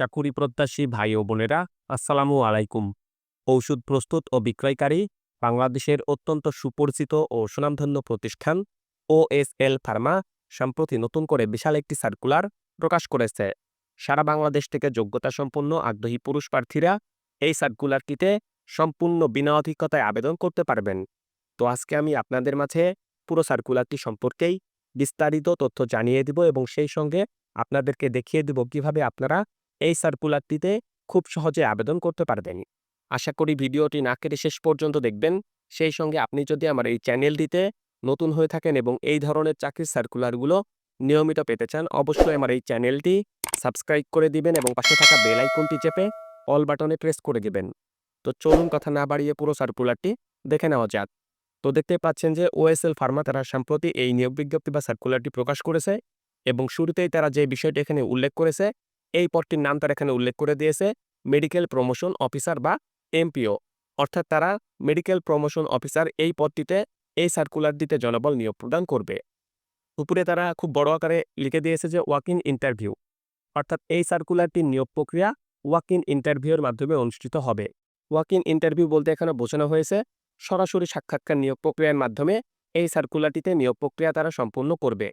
চাকুরি প্রত্যাশী ভাই ও বোনেরা, আসসালামু আলাইকুম। ঔষধ প্রস্তুত ও বিক্রয়কারী, বাংলাদেশের অত্যন্ত সুপরিচিত ও সুনামধন্য প্রতিষ্ঠান ওএসএল ফার্মা, সম্প্রতি নতুন করে বিশাল একটি সার্কুলার প্রকাশ করেছে। সারা বাংলাদেশ থেকে যোগ্যতা সম্পন্ন আগ্রহী পুরুষ প্রার্থীরা এই সার্কুলারটিতে সম্পূর্ণ বিনা অধিকতায় আবেদন করতে পারবেন। তো আজকে আমি আপনাদের মাঝে পুরো সার্কুলারটি সম্পর্কেই বিস্তারিত তথ্য জানিয়ে দিব এবং সেই সঙ্গে আপনাদেরকে দেখিয়ে দেব কীভাবে আপনারা এই সার্কুলারটিতে খুব সহজে আবেদন করতে পারবেন। আশা করি ভিডিওটি না কেটে শেষ পর্যন্ত দেখবেন। সেই সঙ্গে আপনি যদি আমার এই চ্যানেলটিতে নতুন হয়ে থাকেন এবং এই ধরনের চাকরির সার্কুলারগুলো নিয়মিত পেতে চান, অবশ্যই আমার এই চ্যানেলটি সাবস্ক্রাইব করে দিবেন এবং পাশে থাকা বেল আইকনটি চেপে অল বাটনে প্রেস করে দিবেন। তো চলুন কথা না বাড়িয়ে পুরো সার্কুলারটি দেখে নেওয়া যাক। তো দেখতে পাচ্ছেন যে ওএসএল ফার্মা তারা সম্প্রতি এই নিয়োগ বিজ্ঞপ্তি বা সার্কুলারটি প্রকাশ করেছে এবং শুরুতেই তারা যে বিষয়টি এখানে উল্লেখ করেছে এই পদটির নাম তারা এখানে উল্লেখ করে দিয়েছে মেডিকেল প্রমোশন অফিসার বা এমপিও অর্থাৎ তারা মেডিকেল প্রমোশন অফিসার এই পদটিতে, এই সার্কুলার দিতে জনবল নিয়োগ প্রদান করবে। উপরে তারা খুব বড় আকারে লিখে দিয়েছে যে ওয়াক ইন ইন্টারভিউ অর্থাৎ এই সার্কুলারটির নিয়োগ প্রক্রিয়া ওয়াক ইন ইন্টারভিউর মাধ্যমে অনুষ্ঠিত হবে। ওয়াক ইন ইন্টারভিউ বলতে এখানে বোঝানো হয়েছে, সরাসরি সাক্ষাৎকার নিয়োগ প্রক্রিয়ার মাধ্যমে এই সার্কুলারটিতে নিয়োগ প্রক্রিয়া তারা সম্পূর্ণ করবে।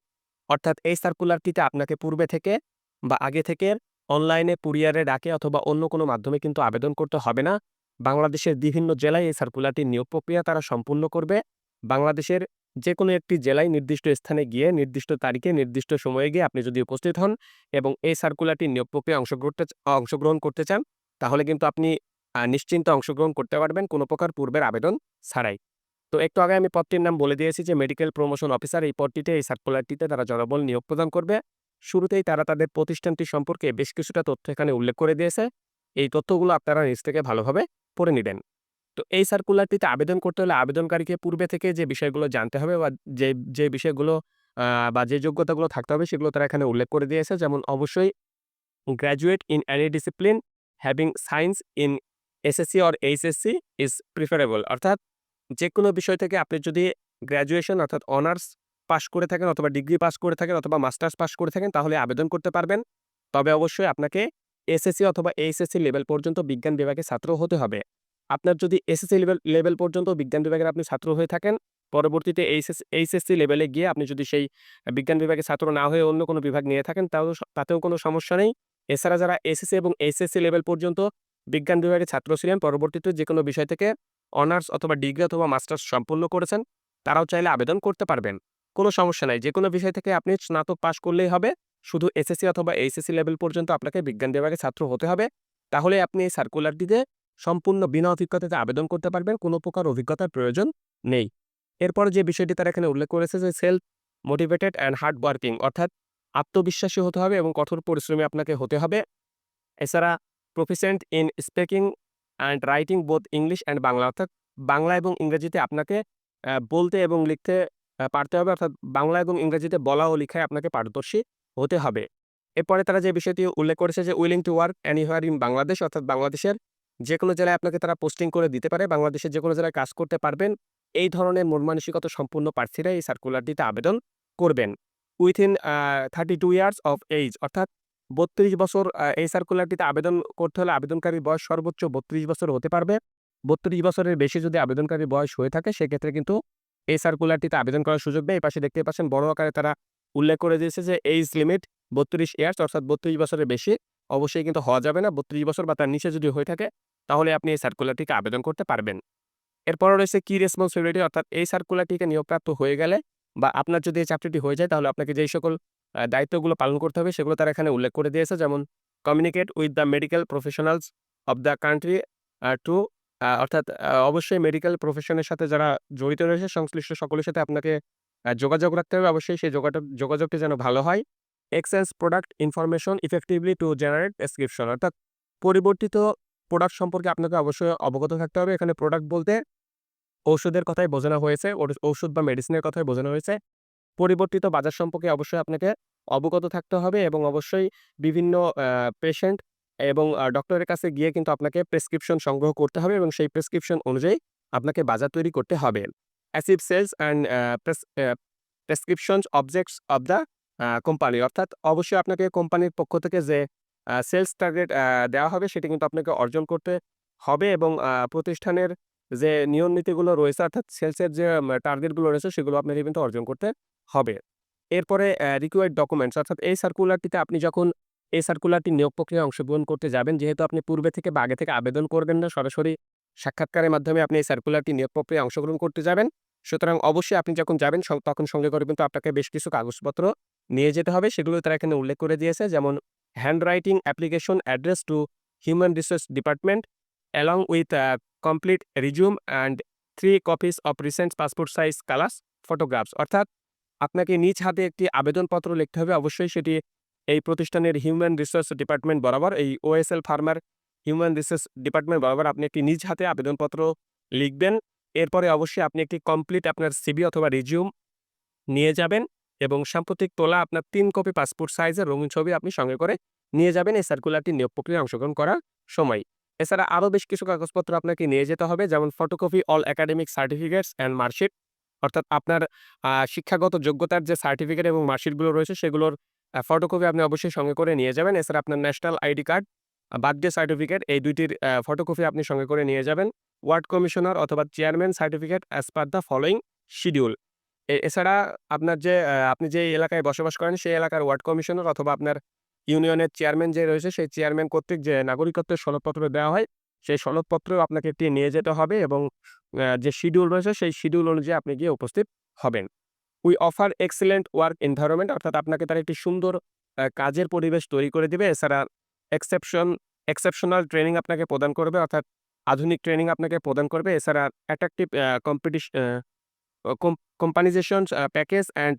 অর্থাৎ এই সার্কুলারটিতে আপনাকে পূর্বে থেকে বা আগে থেকে অনলাইনে কুরিয়ারে ডাকে অথবা অন্য কোনো মাধ্যমে কিন্তু আবেদন করতে হবে না। বাংলাদেশের বিভিন্ন জেলায় এই সার্কুলারটির নিয়োগ প্রক্রিয়া তারা সম্পূর্ণ করবে। বাংলাদেশের যে কোনো একটি জেলায় নির্দিষ্ট স্থানে গিয়ে, নির্দিষ্ট তারিখে, নির্দিষ্ট সময়ে গিয়ে আপনি যদি উপস্থিত হন এবং এই সার্কুলারটির নিয়োগ প্রক্রিয়া অংশগ্রহণ অংশগ্রহণ করতে চান, তাহলে কিন্তু আপনি নিশ্চিন্তে অংশগ্রহণ করতে পারবেন কোনো প্রকার পূর্বের আবেদন ছাড়াই। তো একটু আগে আমি পদটির নাম বলে দিয়েছি যে মেডিকেল প্রমোশন অফিসার এই পদটিতে, এই সার্কুলারটিতে তারা জনবল নিয়োগ প্রদান করবে। শুরুতেই তারা তাদের প্রতিষ্ঠানটি সম্পর্কে বেশ কিছুটা তথ্য এখানে উল্লেখ করে দিয়েছে। এই তথ্যগুলো আপনারা নিজ থেকে ভালোভাবে পড়ে নেবেন। তো এই সার্কুলারটিতে আবেদন করতে হলে আবেদনকারীকে পূর্বে থেকে যে বিষয়গুলো জানতে হবে বা যে যে বিষয়গুলো বা যে যোগ্যতাগুলো থাকতে হবে সেগুলো তারা এখানে উল্লেখ করে দিয়েছে। যেমন অবশ্যই graduate in any discipline having science in SSC or HSC is preferable অর্থাৎ যে কোনো বিষয় থেকে আপনি যদি গ্র্যাজুয়েশন অর্থাৎ অনার্স পাস করে থাকেন অথবা ডিগ্রি পাস করে থাকেন অথবা মাস্টার্স পাস করে থাকেন, তাহলে আবেদন করতে পারবেন। তবে অবশ্যই আপনাকে এসএসসি অথবা এইচএসসি লেভেল পর্যন্ত বিজ্ঞান বিভাগে ছাত্র হতে হবে। আপনার যদি এসএসসি লেভেল লেভেল পর্যন্ত বিজ্ঞান বিভাগের আপনি ছাত্র হয়ে থাকেন, পরবর্তীতে এইচএস এইচএসসি লেভেলে গিয়ে আপনি যদি সেই বিজ্ঞান বিভাগে ছাত্র না হয়ে অন্য কোনো বিভাগ নিয়ে থাকেন তাও তাতেও কোনো সমস্যা নেই। এছাড়া যারা এসএসসি এবং এইচএসসি লেভেল পর্যন্ত বিজ্ঞান বিভাগে ছাত্র ছিলেন, পরবর্তীতে যে কোনো বিষয় থেকে অনার্স অথবা ডিগ্রি অথবা মাস্টার্স সম্পূর্ণ করেছেন, তারাও চাইলে আবেদন করতে পারবেন। কোনো সমস্যা নাই। যে কোনো বিষয় থেকে আপনি স্নাতক পাশ করলেই হবে। শুধু এসএসসি অথবা এইচএসসি লেভেল পর্যন্ত আপনাকে বিজ্ঞান বিভাগে ছাত্র হতে হবে। তাহলে আপনি এই সার্কুলারটিতে সম্পূর্ণ বিনা অভিজ্ঞতাতে আবেদন করতে পারবেন। কোনো প্রকার অভিজ্ঞতার প্রয়োজন নেই। এরপর যে বিষয়টি তারা এখানে উল্লেখ করেছে যে self motivated and hard working অর্থাৎ আত্মবিশ্বাসী হতে হবে এবং কঠোর পরিশ্রমী আপনাকে হতে হবে। এছাড়া proficient in speaking and writing both English and Bangla অর্থাৎ বাংলা এবং ইংরেজিতে আপনাকে বলতে এবং লিখতে পারতে হবে, অর্থাৎ বাংলা এবং ইংরেজিতে বলা ও লিখায় আপনাকে পারদর্শী হতে হবে। এরপরে তারা যে বিষয়টি উল্লেখ করেছে যে willing to work anywhere in Bangladesh অর্থাৎ বাংলাদেশের যে কোনো জেলায় আপনাকে তারা পোস্টিং করে দিতে পারে, বাংলাদেশের যে কোনো জেলায় কাজ করতে পারবেন, এই ধরনের মন মানসিকতা সম্পূর্ণ প্রার্থীরা এই সার্কুলারটিতে আবেদন করবেন। Within thirty two years of age অর্থাৎ বত্রিশ বছর এই সার্কুলারটিতে আবেদন করতে হলে আবেদনকারীর বয়স সর্বোচ্চ বত্রিশ বছর হতে পারবে। বত্রিশ বছরের বেশি যদি আবেদনকারীর বয়স হয়ে থাকে, সেক্ষেত্রে কিন্তু এই সার্কুলারটিতে আবেদন করার সুযোগ দেয় এই পাশে দেখতে পাচ্ছেন, বড় আকারে তারা উল্লেখ করে দিয়েছে যে এইজ লিমিট বত্রিশ ইয়ার্স অর্থাৎ বত্রিশ বছরের বেশি। অবশ্যই কিন্তু হওয়া যাবে না। বত্রিশ বছর বা তার নিচে যদি হয়ে থাকে, তাহলে আপনি এই সার্কুলারটিকে আবেদন করতে পারবেন। এরপর রয়েছে কি রেসপন্সিবিলিটি অর্থাৎ এই সার্কুলারটিকে নিয়োগপ্রাপ্ত হয়ে গেলে বা আপনার যদি এই চাকরিটি হয়ে যায়, তাহলে আপনাকে যেই সকল দায়িত্বগুলো পালন করতে হবে, সেগুলো তারা এখানে উল্লেখ করে দিয়েছে। যেমন communicate with the medical professionals of the country to অর্থাৎ অবশ্যই মেডিকেল প্রফেশনের সাথে যারা জড়িত রয়েছে, সংশ্লিষ্ট সকলের সাথে আপনাকে যোগাযোগ রাখতে হবে। অবশ্যই সেই যোগাযোগ যোগাযোগটি যেন ভালো হয়। Exchange product information effectively to generate prescription অর্থাৎ, পরিবর্তিত প্রোডাক্ট সম্পর্কে আপনাকে অবশ্যই অবগত থাকতে হবে। এখানে প্রোডাক্ট বলতে ঔষধের কথাই বোঝানো হয়েছে ঔষধ বা মেডিসিনের কথাই বোঝানো হয়েছে। পরিবর্তিত বাজার সম্পর্কে অবশ্যই আপনাকে অবগত থাকতে হবে এবং অবশ্যই বিভিন্ন পেশেন্ট এবং ডক্টরের কাছে গিয়ে কিন্তু আপনাকে প্রেসক্রিপশন সংগ্রহ করতে হবে এবং সেই প্রেসক্রিপশন অনুযায়ী আপনাকে বাজার তৈরি করতে হবে achieve sales and prescription objects of the company অর্থাৎ অবশ্যই আপনাকে কোম্পানির পক্ষ থেকে যে সেলস টার্গেট দেওয়া হবে সেটি কিন্তু আপনাকে অর্জন করতে হবে এবং প্রতিষ্ঠানের যে নিয়ম নীতিগুলো রয়েছে অর্থাৎ সেলসের যে টার্গেটগুলো রয়েছে সেগুলো আপনাকে কিন্তু অর্জন করতে হবে। এরপরে রিকোয়ার্ড ডকুমেন্টস অর্থাৎ এই সার্কুলারটিতে আপনি যখন এই সার্কুলারটি নিয়োগ প্রক্রিয়ায় অংশগ্রহণ করতে যাবেন, যেহেতু আপনি পূর্বে থেকে বা আগে থেকে আবেদন করবেন না, সরাসরি সাক্ষাৎকারের মাধ্যমে আপনি এই সার্কুলারটি নিয়োগ প্রক্রিয়ায় অংশগ্রহণ করতে যাবেন। সুতরাং অবশ্যই আপনি যখন যাবেন তখন সঙ্গে করে কিন্তু আপনাকে বেশ কিছু কাগজপত্র নিয়ে যেতে হবে। সেগুলো তারা এখানে উল্লেখ করে দিয়েছে। যেমন handwriting application address to human resource department along with complete resume and three copies of recent passport size colours photographs. অর্থাৎ আপনাকে নিজ হাতে একটি আবেদনপত্র লিখতে হবে। অবশ্যই সেটি এই প্রতিষ্ঠানের হিউম্যান রিসোর্স ডিপার্টমেন্ট বরাবর, এই OSL farmer human resource department বরাবর আপনি একটি নিজ হাতে আবেদনপত্র লিখবেন। এরপরে অবশ্যই আপনি একটি কমপ্লিট আপনার সিভি অথবা রিজিউম নিয়ে যাবেন এবং সাম্প্রতিক তোলা আপনার তিন কপি পাসপোর্ট সাইজের রঙিন ছবি আপনি সঙ্গে করে নিয়ে যাবেন এই সার্কুলারটি নিয়োগ প্রক্রিয়ায় অংশগ্রহণ করার সময়। এছাড়া আরও বেশ কিছু কাগজপত্র আপনাকে নিয়ে যেতে হবে, যেমন photocopy all academic certificates and marksheet অর্থাৎ আপনার শিক্ষাগত যোগ্যতার যে সার্টিফিকেট এবং মার্কশিটগুলো রয়েছে, সেগুলোর ফটোকপি আপনি অবশ্যই সঙ্গে করে নিয়ে যাবেন। এছাড়া আপনার national ID card, birthday certificate এই দুইটির ফটোকপি আপনি সঙ্গে করে নিয়ে যাবেন। ওয়ার্ড কমিশনার অথবা chairman certificate as per the following schedule. এছাড়া আপনার যে আপনি যে এলাকায় বসবাস করেন সেই এলাকার ওয়ার্ড কমিশনার অথবা আপনার ইউনিয়নের চেয়ারম্যান যে রয়েছে সেই চেয়ারম্যান কর্তৃক যে নাগরিকত্বের সনদপত্র দেওয়া হয়, সেই সনদপত্রও আপনাকে একটি নিয়ে যেতে হবে এবং যে শিডিউল রয়েছে সেই শিডিউল অনুযায়ী আপনি গিয়ে উপস্থিত হবেন। We offer excellent work environment অর্থাৎ আপনাকে তারা একটি সুন্দর কাজের পরিবেশ তৈরি করে দিবে। এছাড়া এক্সেপশন এক্সেপশনাল ট্রেনিং আপনাকে প্রদান করবে, অর্থাৎ আধুনিক ট্রেনিং আপনাকে প্রদান করবে। এছাড়া attractive uh competitive uh com compensations uh package and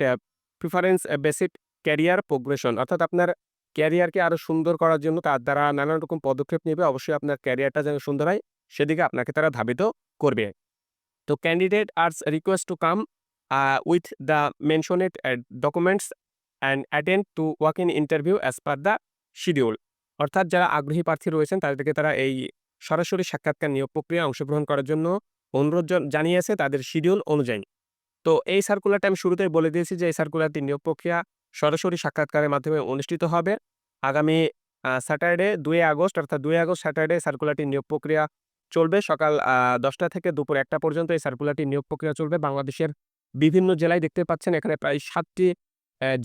preference basic career progression অর্থাৎ আপনার ক্যারিয়ারকে আরও সুন্দর করার জন্য তার দ্বারা নানান রকম পদক্ষেপ নেবে অবশ্যই আপনার ক্যারিয়ারটা যেন সুন্দর হয়, সেদিকে আপনাকে তারা ধাবিত করবে। তো candidate are request to come with the mentioned uh documents and attend to walk in interview as per the schedule. অর্থাৎ যারা আগ্রহী প্রার্থী রয়েছেন তাদেরকে তারা এই সরাসরি সাক্ষাৎকার নিয়োগ প্রক্রিয়ায় অংশগ্রহণ করার জন্য অনুরোধ জানিয়েছে তাদের শিডিউল অনুযায়ী। তো এই সার্কুলারটা আমি শুরুতেই বলে দিয়েছি যে, এই সার্কুলারটি নিয়োগ প্রক্রিয়া সরাসরি সাক্ষাৎকারের মাধ্যমে অনুষ্ঠিত হবে। আগামী স্যাটারডে দুই আগস্ট, অর্থাৎ দুই আগস্ট স্যাটারডে সার্কুলারটি নিয়োগ প্রক্রিয়া চলবে। সকাল দশটা থেকে দুপুর একটা পর্যন্ত এই সার্কুলারটি নিয়োগ প্রক্রিয়া চলবে। বাংলাদেশের বিভিন্ন জেলায় দেখতে পাচ্ছেন এখানে প্রায় সাতটি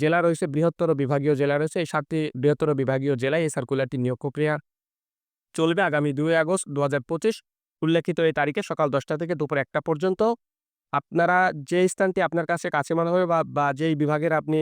জেলা রয়েছে, বৃহত্তর বিভাগীয় জেলা রয়েছে। এই ৭ টি বৃহত্তর বিভাগীয় জেলায় এই সার্কুলারটি নিয়োগ প্রক্রিয়া চলবে আগামী ২ আগস্ট ২০২৫ উল্লেখিত এই তারিখে সকাল ১০টা থেকে দুপুর একটা পর্যন্ত। আপনারা যে স্থানটি আপনার কাছে কাছে মনে হবে বা বা যেই বিভাগের আপনি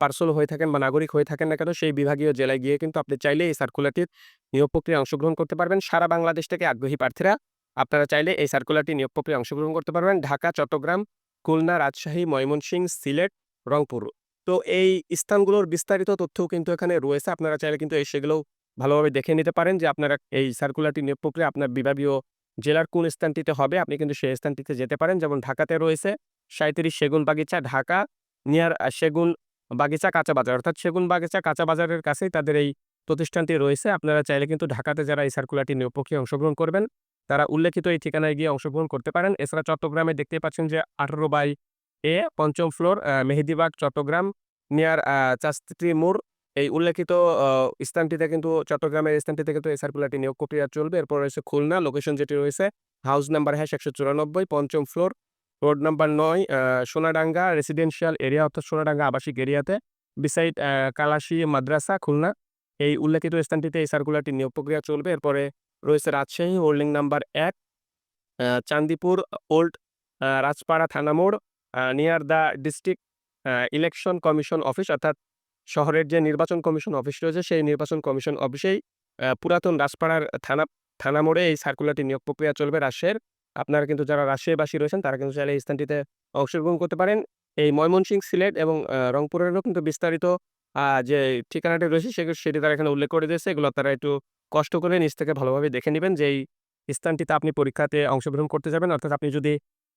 পার্সল হয়ে থাকেন বা নাগরিক হয়ে থাকেন না কেন সেই বিভাগীয় জেলায় গিয়ে কিন্তু আপনি চাইলে এই সার্কুলারটির নিয়োগ প্রক্রিয়ায় অংশগ্রহণ করতে পারবেন। সারা বাংলাদেশ থেকে আগ্রহী প্রার্থীরা আপনারা চাইলে এই সার্কুলারটি নিয়োগ প্রক্রিয়ায় অংশগ্রহণ করতে পারবেন। ঢাকা, চট্টগ্রাম, খুলনা, রাজশাহী, ময়মনসিংহ, সিলেট, রংপুর। তো এই স্থানগুলোর বিস্তারিত তথ্যও কিন্তু এখানে রয়েছে। আপনারা চাইলে কিন্তু এই সেগুলোও ভালোভাবে দেখে নিতে পারেন যে আপনারা এই সার্কুলারটি নিয়োগ প্রক্রিয়া আপনার বিভাগীয় জেলার কোন স্থানটিতে হবে আপনি কিন্তু সেই স্থানটিতে যেতে পারেন। যেমন ঢাকাতে রয়েছে সাঁত্রিশ সেগুন বাগিচা ঢাকা নিয়ার সেগুন বাগিচা কাঁচা বাজার অর্থাৎ সেগুন বাগিচা কাঁচা বাজারের কাছেই তাদের এই প্রতিষ্ঠানটি রয়েছে। আপনারা চাইলে কিন্তু ঢাকাতে যারা এই সার্কুলারটি নিয়োগ প্রক্রিয়ায় অংশগ্রহণ করবেন তারা উল্লেখিত এই ঠিকানায় গিয়ে অংশগ্রহণ করতে পারেন। এছাড়া চট্টগ্রামে দেখতেই পাচ্ছেন যে ১৮ বাই এ পঞ্চম floor Mehedibag, Chattogram near uh চাস্তি মোড় এই উল্লেখিত স্থানটিতে কিন্তু, চট্টগ্রামের স্থানটিতে কিন্তু এই সার্কুলারটি নিয়োগ প্রক্রিয়া চলবে। এরপর রয়েছে খুলনা লোকেশন যেটি রয়েছে হাউস নাম্বার হ্যাশ ১৯৪ পঞ্চম floor road number ৯ uh Sonadanga residential area অর্থাৎ সোনাডাঙ্গা আবাসিক এরিয়াতে বিসাইড কালাশি মাদ্রাসা, খুলনা। এই উল্লেখিত স্থানটিতে এই সার্কুলারটি নিয়োগ প্রক্রিয়া চলবে। এরপরে রয়েছে রাজশাহী হোল্ডিং নাম্বার এক চান্দিপুর ওল্ড রাজপাড়া থানা মোড় near the district election commission office অর্থাৎ শহরের যে নির্বাচন কমিশন অফিস রয়েছে সেই নির্বাচন কমিশন অফিসেই পুরাতন রাজপাড়ার থানা থানা মোড়ে এই সার্কুলারটি নিয়োগ প্রক্রিয়া চলবে রাজশাহীর। আপনারা কিন্তু যারা রাজশাহীবাসী রয়েছেন তারা কিন্তু চাইলে এই স্থানটিতে অংশগ্রহণ করতে পারেন। এই ময়মনসিংহ, সিলেট এবং রংপুরেরও কিন্তু বিস্তারিত আ যে ঠিকানাটি রয়েছে সে সেটি তারা এখানে উল্লেখ করে দিয়েছে। এগুলো তারা একটু কষ্ট করে নিজ থেকে ভালোভাবে দেখে নেবেন যে এই স্থানটিতে আপনি পরীক্ষাতে অংশগ্রহণ করতে যাবেন। অর্থাৎ আপনি যদি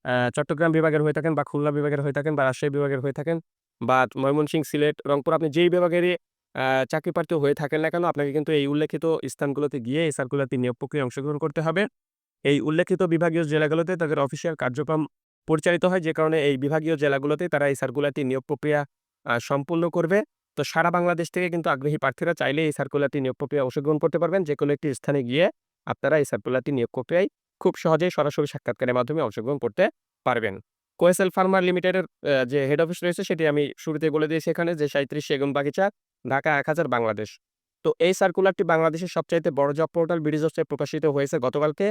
অ্যা চট্টগ্রাম বিভাগের হয়ে থাকেন বা খুলনা বিভাগের হয়ে থাকেন বা রাজশাহী বিভাগের হয়ে থাকেন বা ময়মনসিংহ, সিলেট, রংপুর আপনি যেই বিভাগেরই আ চাকরি প্রার্থী হয়ে থাকেন না কেন আপনাকে কিন্তু এই উল্লেখিত স্থানগুলোতে গিয়ে এই সার্কুলারটি নিয়োগ প্রক্রিয়ায় অংশগ্রহণ করতে হবে। এই উল্লেখিত বিভাগীয় জেলাগুলোতে তাদের অফিসিয়াল কার্যক্রম পরিচালিত হয় যে কারণে এই বিভাগীয় জেলাগুলোতে তারা এই সার্কুলারটি নিয়োগ প্রক্রিয়া সম্পূর্ণ করবে। তো সারা বাংলাদেশ থেকে কিন্তু আগ্রহী প্রার্থীরা চাইলে এই সার্কুলারটি নিয়োগ প্রক্রিয়ায় অংশগ্রহণ করতে পারবেন। যে কোনো একটি স্থানে গিয়ে আপনারা এই সার্কুলারটি নিয়োগ প্রক্রিয়ায় খুব সহজেই সরাসরি সাক্ষাৎকারের মাধ্যমে অংশগ্রহণ করতে পারবেন। কোয়েসেল ফার্মার লিমিটেডের যে হেড অফিস রয়েছে সেটি আমি শুরুতে বলে দিয়েছি এখানে যে সাঁত্রিশ সেগুন বাগিচা, ঢাকা এক হাজার বাংলাদেশ। তো এই সার্কুলারটি বাংলাদেশের সবচাইতে বড় জব পোর্টাল বিডিজসে প্রকাশিত হয়েছে গতকালকে।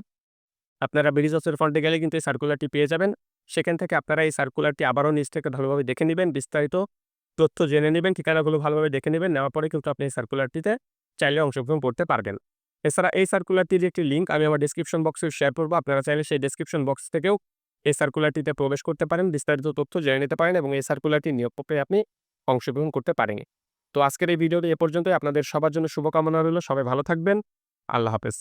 আপনারা বিডিজসের ফ্রন্টে গেলে কিন্তু এই সার্কুলারটি পেয়ে যাবেন। সেখান থেকে আপনারা এই সার্কুলারটি আবারও নিজ থেকে ভালোভাবে দেখে নেবেন বিস্তারিত। তথ্য জেনে নেবেন, ঠিকানাগুলো ভালোভাবে দেখে নেবেন, নেওয়ার পরে কিন্তু আপনি এই সার্কুলারটিতে চাইলে অংশগ্রহণ করতে পারবেন। এছাড়া এই সার্কুলারটির একটি লিঙ্ক আমি আমার ডিসক্রিপশন বক্সে শেয়ার করব। আপনারা চাইলে সেই ডিসক্রিপশন বক্স থেকেও এই সার্কুলারটিতে প্রবেশ করতে পারেন, বিস্তারিত তথ্য জেনে নিতে পারেন এবং এই সার্কুলারটি নিয়োগ প্রক্রিয়ায় আপনি অংশগ্রহণ করতে পারেন। তো আজকের এই ভিডিওটি এ পর্যন্তই। আপনাদের সবার জন্য শুভকামনা রইল। সবাই ভালো থাকবেন। আল্লাহ হাফেজ।